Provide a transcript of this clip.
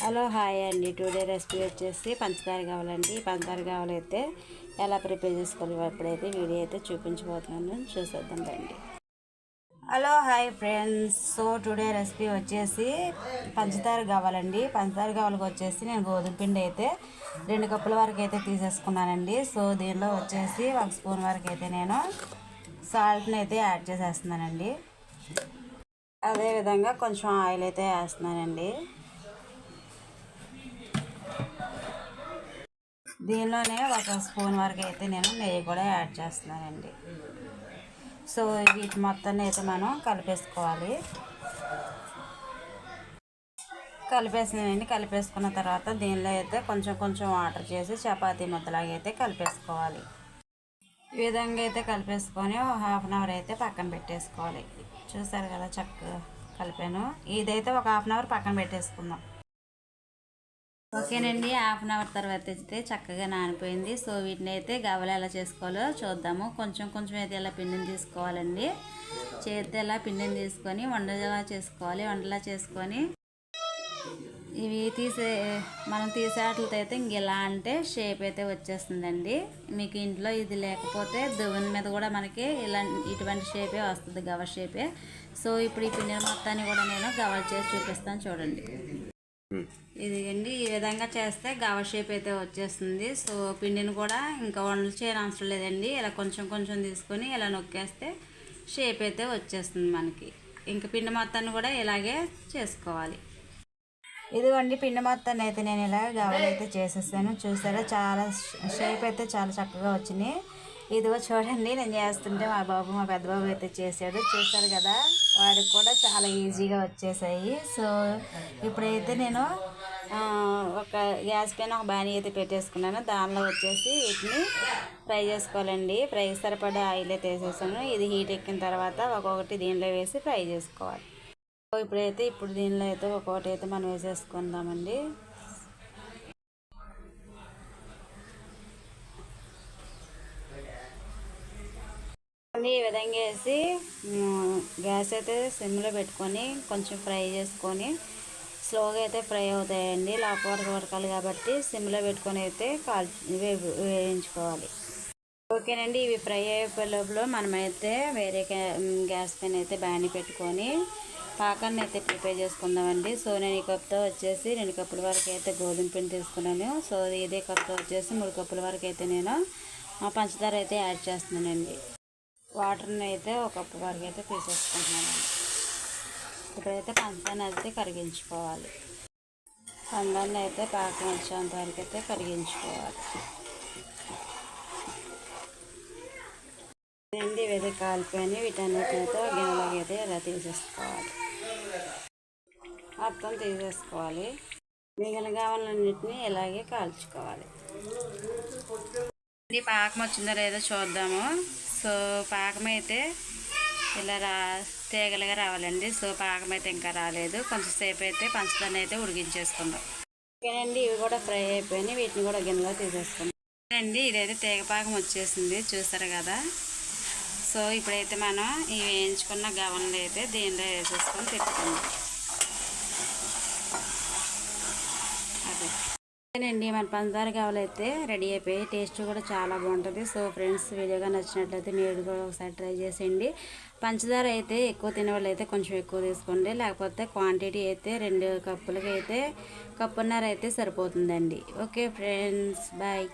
Hello hi అండి. Today recipe వచ్చేసి పంచదార కావాలండి. పంచదార కావాలైతే ఎలా ప్రిపేర్ చేసుకోవాలి అప్పుడైతే వీడియో అయితే చూపించబోతున్నాను. చూసేద్దాం రండి. Hello hi friends. So today recipe వచ్చేసి పంచదార కావాలండి. పంచదార కావాలకి వచ్చేసి నేను గోధుమ పిండి అయితే రెండు కప్పుల వరకు అయితే తీసేసుకున్నానండి. సో దీనిలో వచ్చేసి ఒక స్పూన్ వరకు అయితే నేను సాల్ట్ని అయితే యాడ్ చేసేస్తున్నానండి. అదేవిధంగా కొంచెం ఆయిల్ అయితే వేస్తున్నానండి. దీనిలోనే ఒక స్పూన్ వరకు అయితే నేను నెయ్యి కూడా యాడ్ చేస్తున్నానండి. సో వీటి మొత్తాన్ని అయితే మనం కలిపేసుకోవాలి. కలిపేసినానండి. కలిపేసుకున్న తర్వాత దీనిలో అయితే కొంచెం కొంచెం వాటర్ చేసి చపాతీ ముద్దలాగా అయితే కలిపేసుకోవాలి. ఈ విధంగా అయితే కలిపేసుకొని హాఫ్ అన్ అవర్ అయితే పక్కన పెట్టేసుకోవాలి. చూసారు కదా చక్కగా కలిపాను. ఇదైతే ఒక హాఫ్ అన్ అవర్ పక్కన పెట్టేసుకుందాం. ఓకేనండి హాఫ్ అన్ అవర్ తర్వాత అయితే చక్కగా నానిపోయింది. సో వీటిని అయితే గవలు ఎలా చేసుకోవాలో చూద్దాము. కొంచెం కొంచెం అయితే ఇలా పిండిని తీసుకోవాలండి. చేతితో ఇలా పిండిని తీసుకొని వండలా చేసుకోవాలి వండలా చేసుకొని. ఇవి తీసే మనం తీసేట్లతో అయితే ఇంక ఇలా అంటే షేప్ అయితే వచ్చేస్తుందండి. మీకు ఇంట్లో ఇది లేకపోతే దువ్వెన మీద కూడా మనకి ఇలా ఇటువంటి షేపే వస్తుంది గవ షేపే. సో ఇప్పుడు ఈ పిండిని మొత్తాన్ని కూడా నేను గవర్ చేసి చూపిస్తాను చూడండి. ఇది అండి ఈ విధంగా చేస్తే గవ షేప్ అయితే వచ్చేస్తుంది. సో పిండిని కూడా ఇంకా వండలు చేయని అవసరం లేదండి. ఇలా కొంచెం కొంచెం తీసుకొని ఇలా నొక్కేస్తే షేప్ అయితే వచ్చేస్తుంది మనకి. ఇంకా పిండి మొత్తాన్ని కూడా ఇలాగే చేసుకోవాలి. ఇదిగోండి పిండి మొత్తాన్ని అయితే నేను ఇలా గవలు అయితే చేసేసాను. చూసారా? చాలా షేప్ అయితే చాలా చక్కగా వచ్చినాయి. ఇదిగో చూడండి నేను చేస్తుంటే మా బాబు మా పెద్ద బాబు అయితే చేశాడు. చూసారు కదా? వాడికి కూడా చాలా ఈజీగా వచ్చేసాయి. సో ఇప్పుడైతే నేను ఒక గ్యాస్ పైన ఒక బాణీ అయితే పెట్టేసుకున్నాను. దానిలో వచ్చేసి వీటిని ఫ్రై చేసుకోవాలండి. ఫ్రై సరిపడా ఆయిల్ అయితే వేసేసాను. ఇది హీట్ ఎక్కిన తర్వాత ఒక్కొక్కటి దీనిలో వేసి ఫ్రై చేసుకోవాలి. ఇప్పుడైతే ఇప్పుడు దీనిలో అయితే ఒక్కొక్కటి అయితే మనం వేసేసుకుందామండి. ఈ విధంగా వేసి గ్యాస్ అయితే సిమ్లో పెట్టుకొని కొంచెం ఫ్రై చేసుకొని స్లోగా అయితే ఫ్రై అవుతాయండి. లోపల ఉడకాలి కాబట్టి సిమ్లో పెట్టుకొని అయితే కాల్ వేయించుకోవాలి. ఓకేనండి ఇవి ఫ్రై అయిపోయే లోపల మనమైతే వేరే గ్యాస్ పైన అయితే బాణీ పెట్టుకొని పాకాన్ని అయితే ప్రిపేర్ చేసుకుందామండి. సో నేను ఈ కప్తో వచ్చేసి రెండు కప్పుల వరకు అయితే గోధుమ పిండి తీసుకున్నాను. సో ఇదే కప్తో వచ్చేసి మూడు కప్పుల వరకు అయితే నేను పంచదార అయితే యాడ్ చేస్తున్నానండి. వాటర్ని అయితే ఒక కప్పు వరకు అయితే తీసేసుకుంటున్నాను. ఇప్పుడైతే పంచదార అయితే కరిగించుకోవాలి. పందాన్ని అయితే పాకం వచ్చేంత వరకు అయితే కరిగించుకోవాలి రెండు ఇవైతే కాలిపోయి వీటన్నిటితో గిన్నెలోకి అయితే ఇలా తీసేసుకోవాలి. మొత్తం తీసేసుకోవాలి. మిగిలిన గావలన్నింటినీ ఇలాగే కాల్చుకోవాలి. ఇది పాకం వచ్చిందో లేదో చూద్దాము. సో పాకం అయితే ఇలా రా తీగలుగా రావాలండి. సో పాకం అయితే ఇంకా రాలేదు. కొంచెంసేపు అయితే పంచదార అయితే ఉడికించేసుకుందాం. ఓకేనండి ఇవి కూడా ఫ్రై అయిపోయినాయి. వీటిని కూడా గిన్నెలో తీసేసుకుందాం. అండి ఇదైతే తీగ పాకం వచ్చేసింది. చూసారు కదా? సో ఇప్పుడైతే మనం ఈ వేయించుకున్న గవన్లు అయితే దీనిలో వేసేసుకొని పెట్టుకుందాం అండి మన పంచదార కావాలైతే రెడీ అయిపోయి టేస్ట్ కూడా చాలా బాగుంటుంది. సో ఫ్రెండ్స్ వీడియోగా నచ్చినట్లయితే మీరు కూడా ఒకసారి ట్రై చేసేయండి. పంచదార అయితే ఎక్కువ తినేవాళ్ళు అయితే కొంచెం ఎక్కువ తీసుకోండి. లేకపోతే క్వాంటిటీ అయితే రెండు కప్పులకి అయితే కప్పున్నర అయితే సరిపోతుందండి. Okay friends bye.